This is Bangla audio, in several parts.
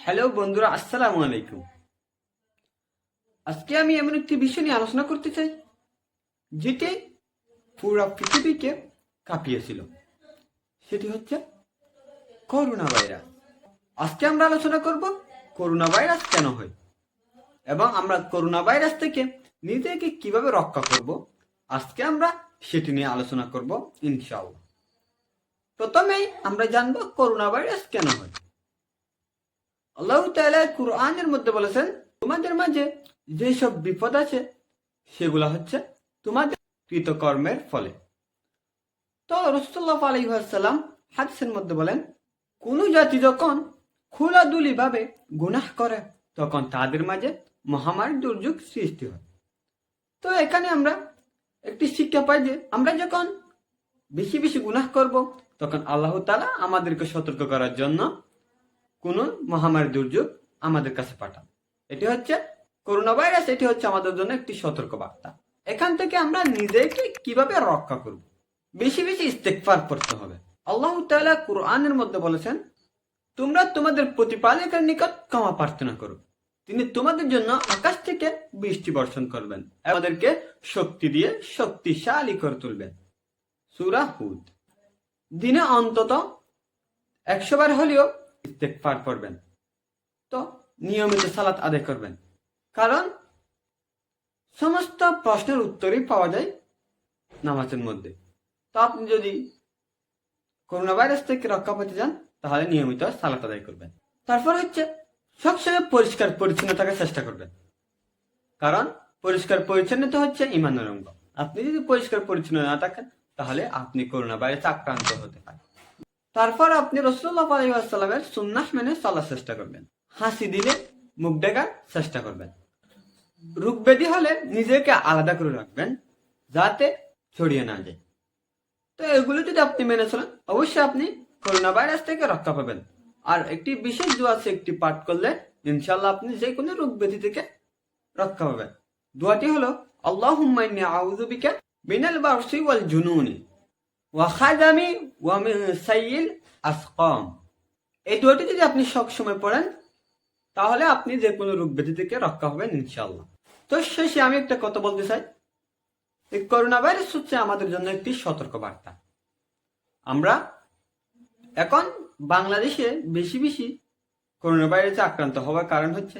হ্যালো বন্ধুরা, আসসালামু আলাইকুম। আজকে আমি এমন একটি বিষয় নিয়ে আলোচনা করতে চাই, যেটি পুরো পৃথিবীকে কাঁপিয়েছিল। সেটি হচ্ছে করোনা ভাইরাস আজকে আমরা আলোচনা করব করোনা ভাইরাস কেন হয় এবং আমরা করোনা ভাইরাস থেকে নিজেকে কীভাবে রক্ষা করব। আজকে আমরা সেটি নিয়ে আলোচনা করব, ইনশাআল্লাহ। প্রথমেই আমরা জানব করোনা ভাইরাস কেন হয়। আল্লাহ তাআলা কুরআনের মধ্যে বলেছেন, তোমাদের মাঝে যেসব বিপদ আছে, সেগুলো হচ্ছে তোমাদের কৃতকর্মের ফলে। তো রসুল্লাহ আলাইসাল্লাম হাদিসের মধ্যে বলেন, কোন জাতি যখন খোলাদুলি ভাবে গুনাহ করে, তখন তাদের মাঝে মহামারী দুর্যোগ সৃষ্টি হয়। তো এখানে আমরা একটি শিক্ষা পাই যে, আমরা যখন বেশি বেশি গুনাহ করব, তখন আল্লাহ তালা আমাদেরকে সতর্ক করার জন্য কোন মহামারী দুর্যোগ আমাদের কাছে পাঠান। এটি হচ্ছে করোনা ভাইরাস এটি হচ্ছে আমাদের জন্য একটি সতর্ক বার্তা এখান থেকে আমরা নিজেকে কীভাবে রক্ষা করব? বেশি বেশি ইস্তেকফার করতে হবে। আল্লাহ তাআলা কুরআনের মধ্যে বলেছেন, তোমরা তোমাদের প্রতিপালকের নিকট ক্ষমা প্রার্থনা করো। তিনি তোমাদের জন্য আকাশ থেকে বৃষ্টি বর্ষণ করবেন। আমাদেরকে শক্তি দিয়ে শক্তিশালী করে তুলবেন। সুরা হুদ। দিনে অন্তত একশো বার হলেও ইস্তেকফার করবেন। তো নিয়মিত সালাত আদায় করবেন। কারণ সমস্ত প্রশ্নের উত্তরই পাওয়া যায় নামাজের মধ্যে। তো আপনি যদি করোনা ভাইরাস থেকে রক্ষা পেতে চান, তাহলে নিয়মিত সালাত আদায় করবেন। তারপর হচ্ছে সবসময় পরিষ্কার পরিচ্ছন্ন থাকার চেষ্টা করবেন। কারণ পরিষ্কার পরিচ্ছন্নতা হচ্ছে ইমানের অঙ্গ আপনি যদি পরিষ্কার পরিচ্ছন্ন না থাকেন, তাহলে আপনি করোনা ভাইরাসে আক্রান্ত হতে পারেন। তারপর আপনি রসুল্লাহ আলাইসাল্লামের সুন্নাহ মেনে চলার চেষ্টা করবেন। হাসি দিলে, মুখ ডেকার চেষ্টা করবেন। ব্যাধি হলে নিজেকে আলাদা করে রাখবেন, যাতে ছড়িয়ে না যায়। তো এগুলো যদি আপনি মেনে চলেন, অবশ্যই আপনি করোনা ভাইরাস থেকে রক্ষা পাবেন। আর একটি বিশেষ দোয়া আছে, একটি পাঠ করলে ইনশাল্লাহ আপনি যে কোনো রোগ ব্যাধি থেকে রক্ষা পাবেন। দোয়াটি হলো আল্লাহ হুম্মাইনি আউযুবিকা মিনাল বারসি ওয়াল জুনুনি। ওয়াখাদামি ওয়ামিন সাইয়িল আসকাম। এই দুটি যদি আপনি সব সময় পড়েন, তাহলে আপনি যে কোনো রোগ ব্যাধি থেকে রক্ষা হবেন ইনশাল্লাহ তো শেষে আমি একটা কথা বলতে চাই। এই করোনা ভাইরাস হচ্ছে আমাদের জন্য একটি সতর্ক বার্তা আমরা এখন বাংলাদেশে বেশি বেশি করোনা ভাইরাসে আক্রান্ত হওয়ার কারণ হচ্ছে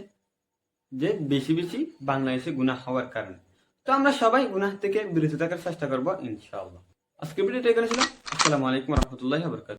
যে বেশি বেশি বাংলাদেশে গুনাহ হওয়ার কারণে। তো আমরা সবাই গুনাহ থেকে বিরত থাকার চেষ্টা করব ইনশাআল্লাহ। আজকে ভিডিওটা এখানে ছিল। আসসালামু আলাইকুম রহমতুল্লাহ বরকাত